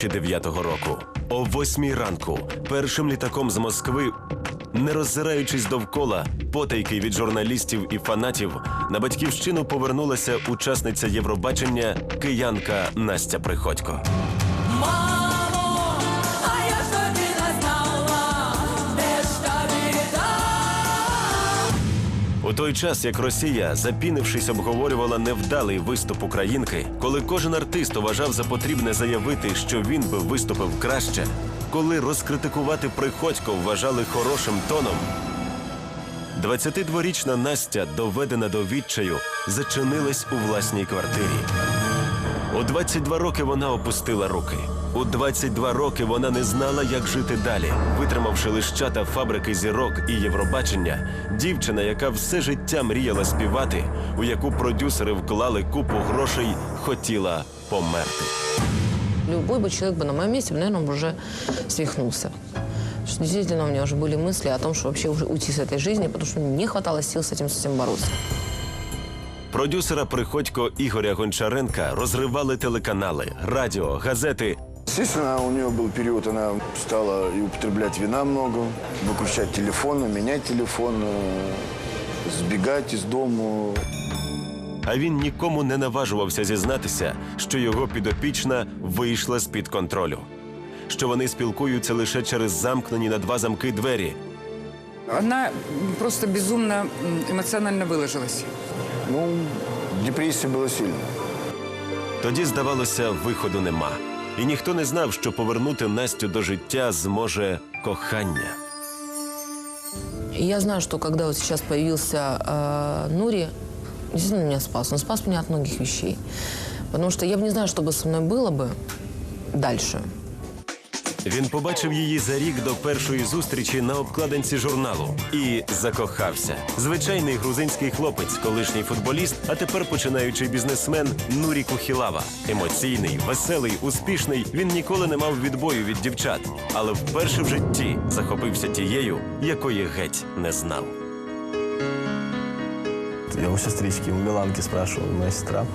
2009 року. О восьмій ранку першим літаком з Москви, не роззираючись довкола, потайки від журналістів і фанатів, на батьківщину повернулася учасниця Євробачення киянка Настя Приходько. Той час, як Росія, запінившись, обговорювала невдалий виступ українки, коли кожен артист вважав за потрібне заявити, що він би виступив краще, коли розкритикувати Приходько вважали хорошим тоном. 22-річна Настя, доведена до відчаю, зачинилась у власній квартирі. У 22 роки вона опустила руки. У 22 роки вона не знала, як жити далі. Витримавши лищата фабрики зірок і Євробачення, дівчина, яка все життя мріяла співати, у яку продюсери вклали купу грошей, хотіла померти. Любой бы человек бы на моем месте, наверное, уже свихнулся. Потому что действительно у меня уже были мысли о том, что вообще уже уйти с этой жизни, потому что не хватало сил с этим совсем бороться. Продюсера Приходько Ігоря Гончаренка розривали телеканали, радіо, газети. Естественно, у нее был период, она стала и употреблять вина много, выключать телефон, менять телефон, э, сбегать из дому. А він нікому не наважувався зізнатися, що його підопічна вийшла з-під контролю, що вони спілкуються лише через замкнені на два замки двері. Она просто безумно м, эмоционально выложилась. Ну, депрессия была сильная. Тоді, здавалося, виходу нема. І ніхто не знав, що повернути Настю до життя зможе кохання. И я знаю, что когда вот сейчас появился э, Нури, действительно меня спас. Он спас меня от многих вещей. Потому что я бы не знаю, что бы со мной было бы дальше. Він побачив її за рік до першої зустрічі на обкладинці журналу і закохався. Звичайний грузинський хлопець, колишній футболіст, а тепер починаючий бізнесмен Нурі Кухілава. Емоційний, веселий, успішний. Він ніколи не мав відбою від дівчат, але вперше в житті захопився тією, якої геть не знав. Я у сестрички, у Миланки спрашивал, моя сестра.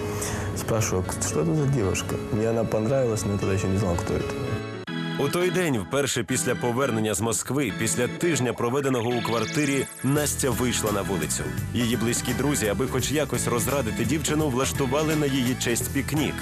Спрашиваю, что это за девушка? Мне она понравилась, но я тогда еще не знал, кто это. У той день, вперше після повернення з Москви, після тижня, проведеного у квартирі, Настя вийшла на вулицю. Її близькі друзі, аби хоч якось розрадити дівчину, влаштували на її честь пікнік.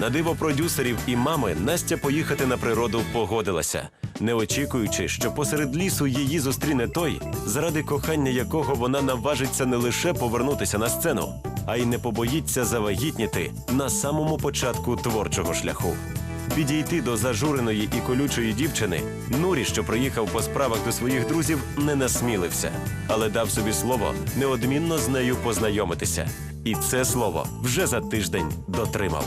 На диво продюсерів і мами Настя поїхати на природу погодилася, не очікуючи, що посеред лісу її зустріне той, заради кохання якого вона наважиться не лише повернутися на сцену, а й не побоїться завагітніти на самому початку творчого шляху. Підійти до зажуреної і колючої дівчини Нурі, що приїхав по справах до своїх друзів, не насмілився, але дав собі слово неодмінно з нею познайомитися. І це слово вже за тиждень дотримав.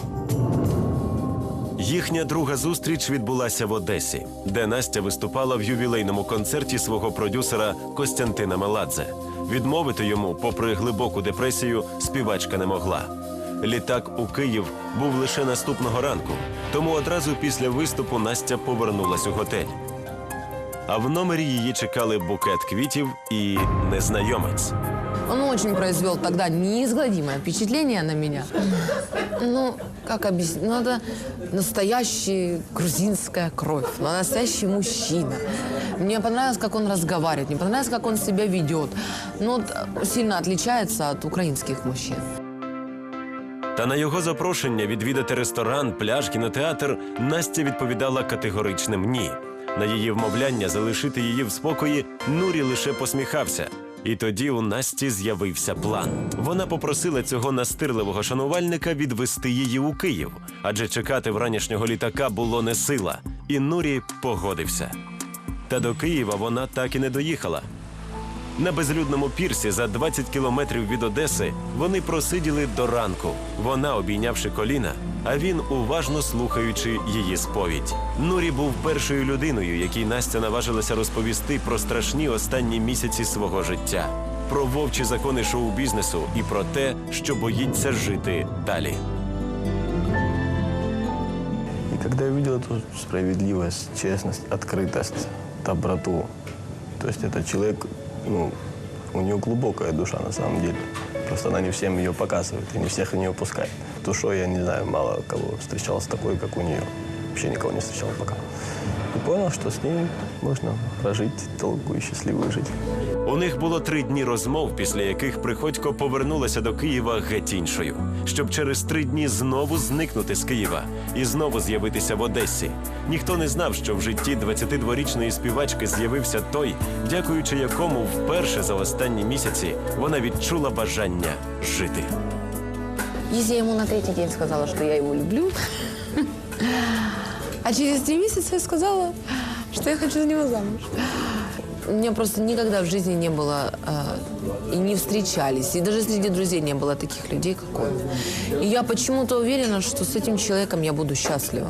Їхня друга зустріч відбулася в Одесі, де Настя виступала в ювілейному концерті свого продюсера Костянтина Меладзе. Відмовити йому, попри глибоку депресію, співачка не могла Літак у Київ був лише наступного ранку, тому одразу після виступу Настя повернулась у готель. А в номері її чекали букет квітів і незнайомець. Он очень произвел тогда неизгладимое впечатление на меня. Ну, как объяснить? Ну, это настоящая грузинская кровь, ну, настоящий мужчина. Мне понравилось, как он разговаривает, мне понравилось, как он себя ведет. Ну, вот, э, сильно отличается от украинских мужчин. Та на його запрошення відвідати ресторан, пляж, кінотеатр Настя відповідала категоричним ні. На її вмовляння залишити її в спокої Нурі лише посміхався. І тоді у Насті з'явився план. Вона попросила цього настирливого шанувальника відвести її у Київ, адже чекати вранішнього літака було не сила. І Нурі погодився. Та до Києва вона так і не доїхала. На безлюдному пірсі за 20 кілометрів від Одеси вони просиділи до ранку, вона обійнявши коліна, а він уважно слухаючи її сповідь. Нурі був першою людиною, якій Настя наважилася розповісти про страшні останні місяці свого життя, про вовчі закони шоу-бізнесу і про те, що боїться жити далі. И когда я увидел эту справедливость, честность, открытость, доброту, то есть это человек, Ну, у него глубокая душа на самом деле. Просто она не всем ее показывает и не всех в нее пускает. Душой я не знаю, мало кого встречал с такой, как у нее. вообще никого не встречал пока. И понял, что с ней можно прожить долгую и счастливую жизнь. У них було три дні розмов, після яких Приходько повернулася до Києва геть іншою, щоб через три дні знову зникнути з Києва і знову з'явитися в Одесі. Ніхто не знав, що в житті 22-річної співачки з'явився той, дякуючи якому вперше за останні місяці вона відчула бажання жити. Я ему на третий день сказала, что я его люблю, а через три месяца я сказала, что я хочу за него замуж. У меня просто никогда в жизни не было э, и не встречались, и даже среди друзей не было таких людей, как он. И я почему-то уверена, что с этим человеком я буду счастлива.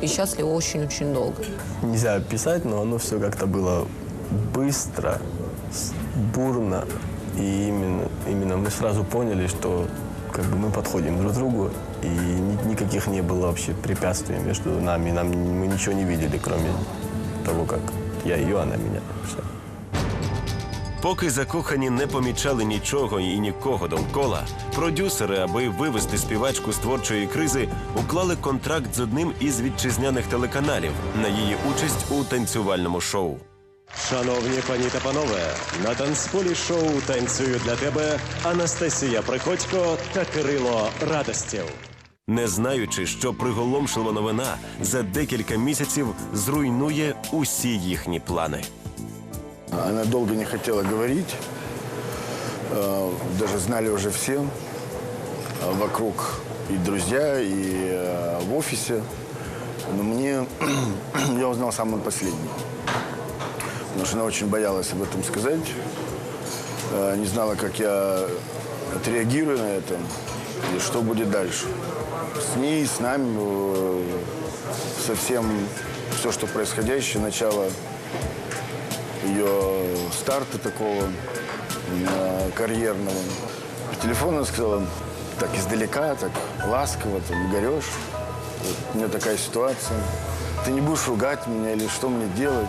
И счастлива очень-очень долго. Нельзя описать, но оно все как-то было быстро, с- бурно. И именно, именно мы сразу поняли, что как бы мы подходим друг к другу, и ни- никаких не было вообще препятствий между нами. Нам, мы ничего не видели, кроме того, как я ее, она меня. Все. Поки закохані не помічали нічого і нікого довкола, продюсери, аби вивести співачку з творчої кризи, уклали контракт з одним із вітчизняних телеканалів на її участь у танцювальному шоу. Шановні пані та панове, на танцполі шоу танцюють для тебе Анастасія Приходько та Кирило Радостєв. Не знаючи, що приголомшлива новина за декілька місяців зруйнує усі їхні плани. Она долго не хотела говорить. Э, Даже знали уже все э, вокруг и друзья, и э, в офисе. Но мне я узнал самый последний. Что она очень боялась об этом сказать. Э, Не знала, как я отреагирую на это и что будет дальше. С ней, с нами, э, совсем все, что происходящее, начало ее старта такого э, карьерного. По телефону сказала, так издалека, так ласково, там, Игореш, вот у меня такая ситуация. Ты не будешь ругать меня или что мне делать?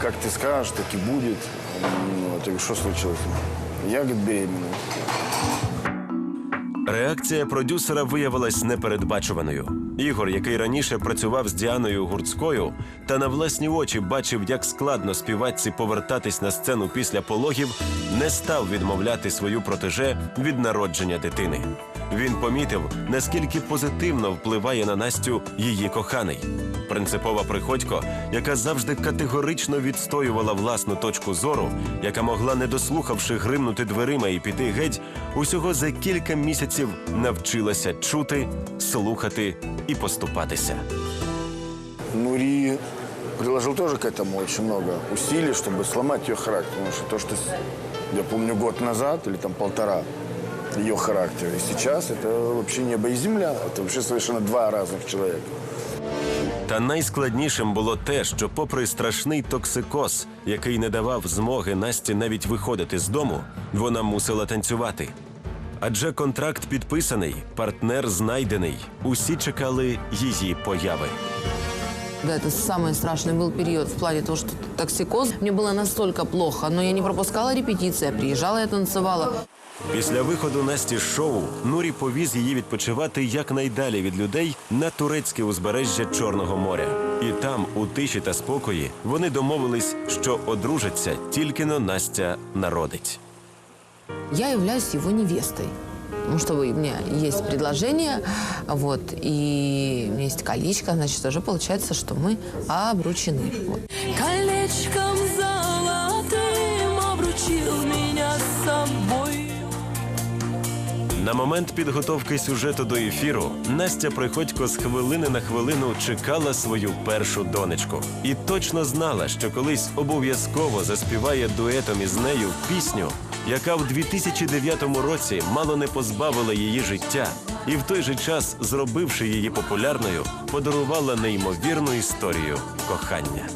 Как ты скажешь, так и будет. М, Вот, я что случилось? Я, беременна. Реакція продюсера виявилась непередбачуваною. Ігор, який раніше працював з Діаною Гурцькою, та на власні очі бачив, як складно співачці повертатись на сцену після пологів, не став відмовляти свою протеже від народження дитини. Він помітив, наскільки позитивно впливає на Настю її коханий. Принципова приходько, яка завжди категорично відстоювала власну точку зору, яка могла, не дослухавши, гримнути дверима і піти геть, усього за кілька місяців навчилася чути, слухати і поступатися. Нури приложил тоже к этому очень много усилий, чтобы сломать ее характер. Потому что то, что я помню год назад или там полтора, ее характер. И сейчас это вообще небо и земля. Это вообще совершенно два разных человека. Та найскладнішим було те, що, попри страшний токсикоз, який не давав змоги Насті навіть виходити з дому, вона мусила танцювати. Адже контракт підписаний, партнер знайдений. Усі чекали її появи. Да, это самый страшный был период в плане того, что токсикоз. Мне было настолько плохо, но я не пропускала репетиции, я приезжала, я танцевала. Після виходу Насті з шоу Нурі повіз її відпочивати якнайдалі від людей на турецьке узбережжя Чорного моря. І там, у тиші та спокої, вони домовились, що одружаться, тільки но Настя народить. Я являюсь его невестой. Ну, что вы, у меня есть предложение, вот, и у меня есть колечко, значит, уже получается, что мы обручены. Вот. Колечком На момент підготовки сюжету до ефіру Настя Приходько з хвилини на хвилину чекала свою першу донечку і точно знала, що колись обов'язково заспіває дуетом із нею пісню, яка в 2009 році мало не позбавила її життя, і в той же час, зробивши її популярною, подарувала неймовірну історію кохання.